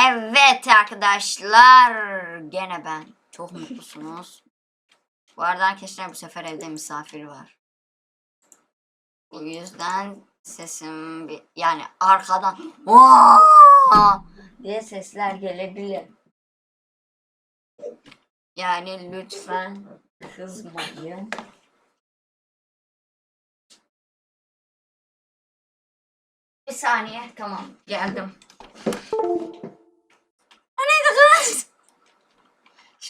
Evet arkadaşlar. Gene ben. Çok mutlusunuz. Bu arada arkadaşlar bu sefer evde misafir var. Bu yüzden sesim bir- yani arkadan "Vaa!" diye sesler gelebilir. Yani lütfen kızmayın. Bir saniye tamam geldim.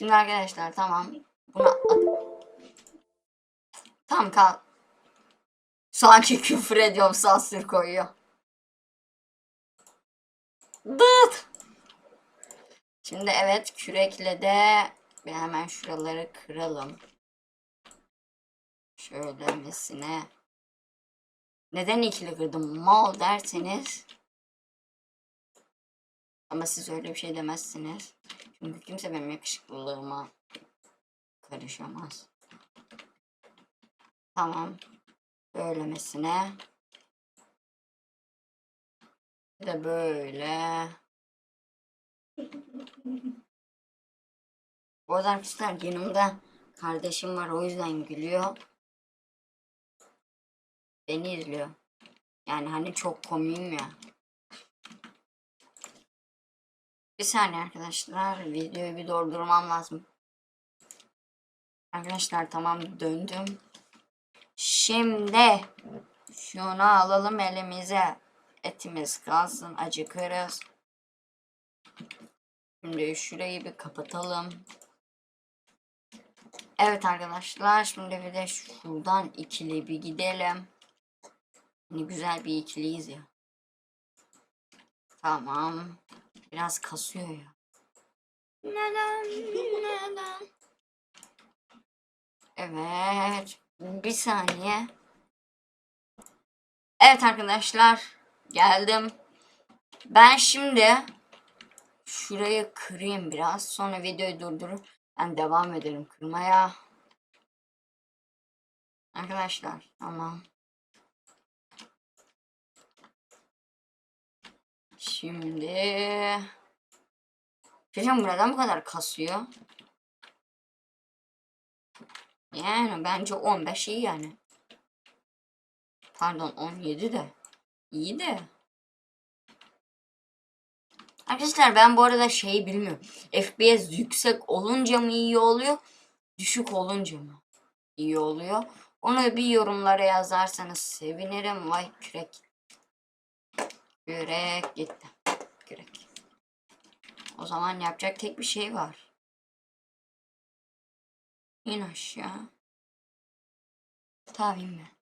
Şimdi arkadaşlar tamam. Buna at- Tamam kal. Sanki küfür ediyorum sansür koyuyor. Dıt. Şimdi evet kürekle de bir hemen şuraları kıralım. Şöyle mesine. Neden ikili kırdım mal derseniz. Ama siz öyle bir şey demezsiniz. Çünkü kimse benim yakışıklılığıma karışamaz. Tamam. Böylemesine. Bir de böyle. Bu arada arkadaşlar yanımda kardeşim var o yüzden gülüyor. Beni izliyor. Yani hani çok komiyim ya. Bir saniye arkadaşlar. Videoyu bir durdurmam lazım. Arkadaşlar tamam döndüm. Şimdi şunu alalım elimize. Etimiz kalsın acıkırız. Şimdi şurayı bir kapatalım. Evet arkadaşlar şimdi bir de şuradan ikili bir gidelim. Hani güzel bir ikiliyiz ya. Tamam. Biraz kasıyor ya. Neden? Neden? Evet. Bir saniye. Evet arkadaşlar. Geldim. Ben şimdi şurayı kırayım biraz. Sonra videoyu durdurup ben devam ederim kırmaya. Arkadaşlar tamam. Şimdi Hocam buradan bu kadar kasıyor. Yani bence 15 iyi yani. Pardon 17 de. İyi de. Arkadaşlar ben bu arada şeyi bilmiyorum. FPS yüksek olunca mı iyi oluyor? Düşük olunca mı iyi oluyor? Onu bir yorumlara yazarsanız sevinirim. Vay kürek. Kürek gitti. Kürek. O zaman yapacak tek bir şey var. İn aşağı. Tamam inme.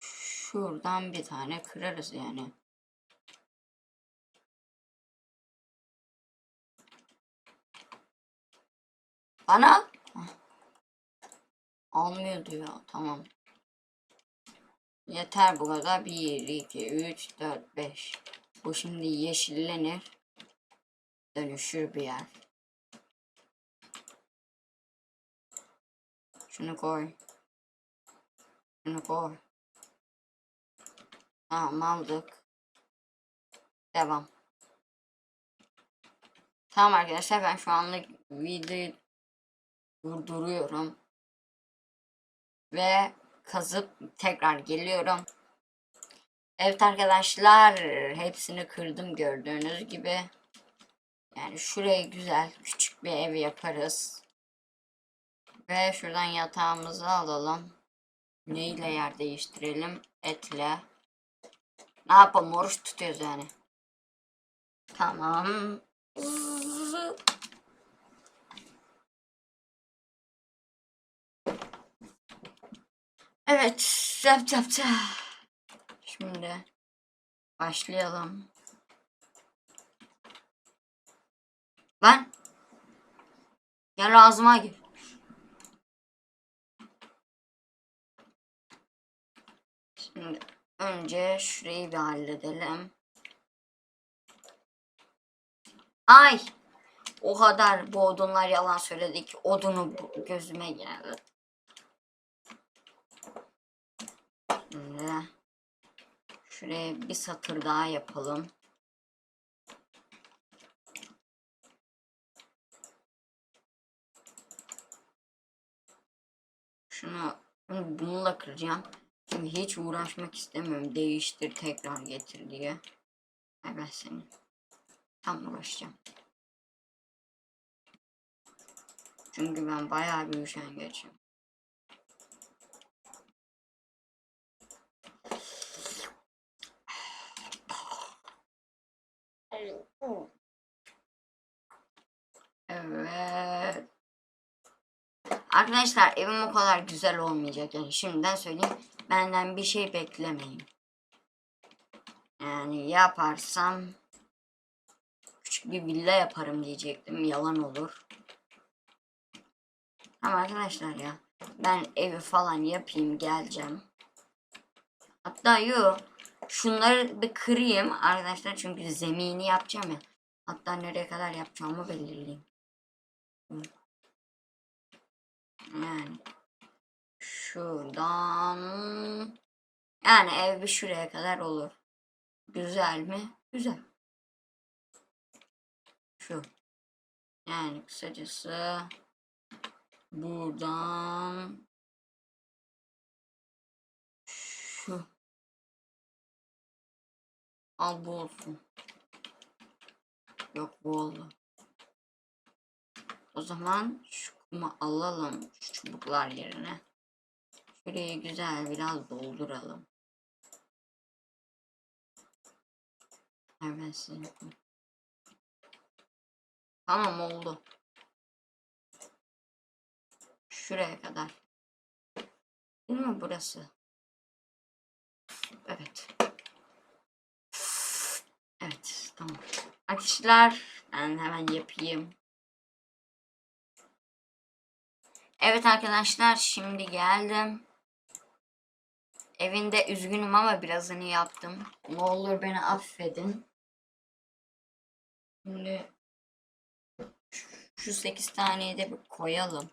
Şuradan bir tane kırarız yani. Bana almıyor diyor. Tamam. Yeter bu kadar. 1, 2, 3, 4, 5. Bu şimdi yeşillenir. Dönüşür bir yer. Şunu koy. Şunu koy. Tamam aldık. Devam. Tamam arkadaşlar ben şu anlık videoyu durduruyorum. Ve kazıp tekrar geliyorum. Evet arkadaşlar hepsini kırdım gördüğünüz gibi. Yani şuraya güzel küçük bir ev yaparız. Ve şuradan yatağımızı alalım. Ne ile yer değiştirelim? Etle. Ne yapalım oruç tutuyoruz yani. Tamam. Evet. Cap cap. Şimdi başlayalım. Lan. Gel ağzıma gir. Şimdi önce şurayı bir halledelim. Ay. O kadar bu odunlar yalan söyledik. Odunu bu- gözüme geldi. Şimdi Şuraya bir satır daha yapalım. Şunu bunu- bununla kıracağım. Çünkü hiç uğraşmak istemiyorum. Değiştir tekrar getir diye. Ben seni. Tam uğraşacağım. Çünkü ben bayağı bir üşengeçim. Evet. Arkadaşlar evim o kadar güzel olmayacak yani şimdiden söyleyeyim. Benden bir şey beklemeyin. Yani yaparsam küçük bir villa yaparım diyecektim. Yalan olur. Ama arkadaşlar ya ben evi falan yapayım geleceğim. Hatta yo şunları bir kırayım arkadaşlar çünkü zemini yapacağım ya. Hatta nereye kadar yapacağımı belirleyeyim. Yani şuradan yani ev bir şuraya kadar olur. Güzel mi? Güzel. Şu. Yani kısacası buradan şu al bu olsun. Yok bu oldu. O zaman şu kumu alalım şu çubuklar yerine. Şurayı güzel biraz dolduralım. Hemen size. Tamam oldu. Şuraya kadar. Değil mi burası? Evet. Evet tamam. Arkadaşlar ben hemen yapayım. Evet arkadaşlar şimdi geldim. Evinde üzgünüm ama birazını yaptım. Ne olur beni affedin. Şimdi şu 8 taneyi de bir koyalım.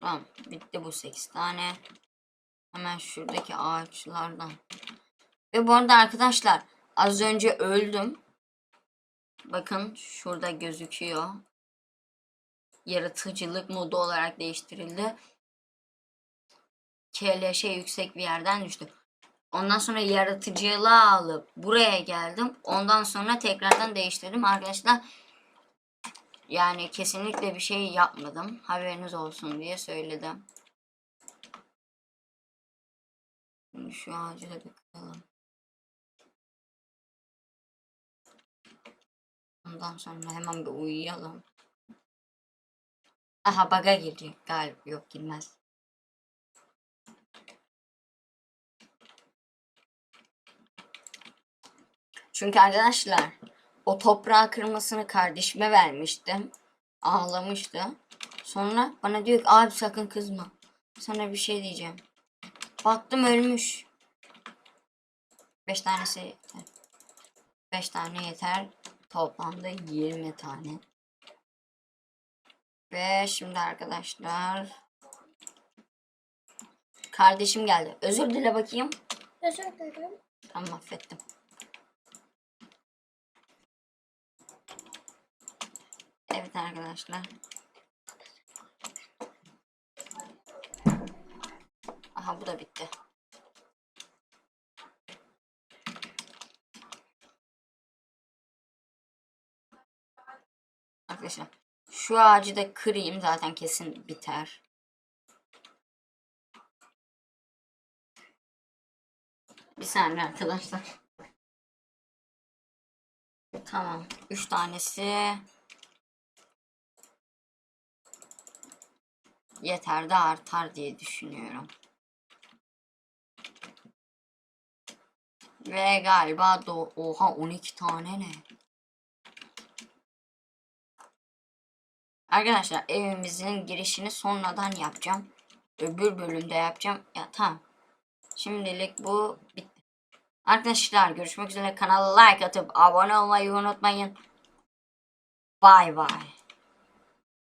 Tamam bitti bu 8 tane. Hemen şuradaki ağaçlardan. Ve bu arada arkadaşlar az önce öldüm. Bakın şurada gözüküyor. Yaratıcılık modu olarak değiştirildi. KLŞ yüksek bir yerden düştü. Ondan sonra yaratıcılığa alıp buraya geldim. Ondan sonra tekrardan değiştirdim. Arkadaşlar yani kesinlikle bir şey yapmadım. Haberiniz olsun diye söyledim. Şu ağacı da bir. Ondan sonra hemen bir uyuyalım. Aha baga girecek galiba. Yok girmez. Çünkü arkadaşlar o toprağı kırmasını kardeşime vermiştim. Ağlamıştı. Sonra bana diyor ki abi sakın kızma. Sana bir şey diyeceğim. Baktım ölmüş. 5 tanesi yeter. 5 tane yeter. Toplamda 20 tane. Ve şimdi arkadaşlar kardeşim geldi. Özür dile bakayım. Özür dilerim. Tamam affettim. Evet arkadaşlar. Aha bu da bitti. Arkadaşlar şu ağacı da kırayım zaten kesin biter. Bir saniye arkadaşlar. Tamam. Üç tanesi yeter de artar diye düşünüyorum. Ve galiba do oha 12 tane ne? Arkadaşlar evimizin girişini sonradan yapacağım. Öbür bölümde yapacağım. Ya tamam. Şimdilik bu bitti. Arkadaşlar görüşmek üzere. Kanala like atıp abone olmayı unutmayın. Bay bay.